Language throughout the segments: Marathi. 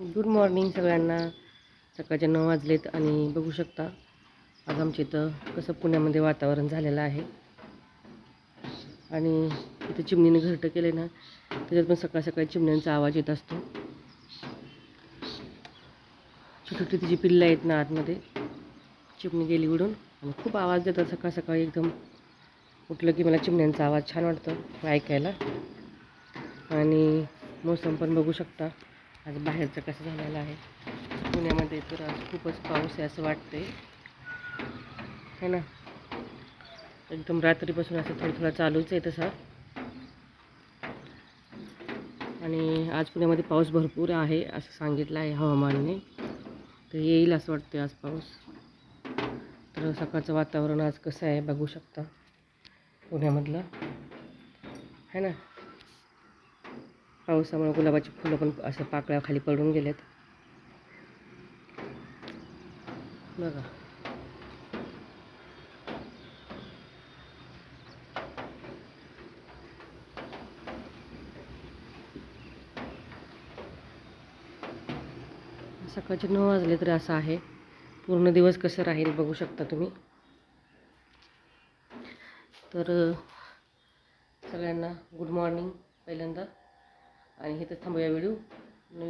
गुड मॉर्निंग सगळ्यांना. सकाळचे नऊ वाजलेत आणि बघू शकता आज आमच्या इथं कसं पुण्यामध्ये वातावरण झालेलं आहे. आणि इथं चिमणीने घरटं केले ना त्याच्यात पण सकाळ सकाळी चिमण्यांचा आवाज येत असतो. छोटी छोटी तिची पिल्लं आहेत ना आतमध्ये. चिमणी गेली उडून आणि खूप आवाज देतात सकाळ सकाळी एकदम. उठलं की मला चिमण्यांचा आवाज छान वाटतो ऐकायला. आणि मोसम पण बघू शकता. आज बाहेरचं कसं झालेलं आहे? पुण्यामध्ये तर आज खूपच पाऊस आहे असं वाटते है ना? एकदम रात्रीपासून असं थोडं थोडं चालूच आहे तसा. आणि आज पुण्यामध्ये पाऊस भरपूर आहे असं सांगितलं आहे हवामानाने. तर येईल असं वाटतं आज पाऊस. तर सकाळचं वातावरण आज कसं आहे बघू शकता पुण्यामधलं. है ना? पावसामुळे गुलाबाची फुलं पण असं पाकळ्या खाली पडून गेलेत. बघा. सकाळचे नऊ वाजले तरी असं आहे. पूर्ण दिवस कसं राहील बघू शकता तुम्ही. तर सगळ्यांना गुड मॉर्निंग पहिल्यांदा. आणि हे तर थांबूया व्हिडिओ.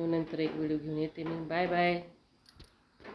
नंतर एक व्हिडिओ घेऊन येते मी. Bye bye.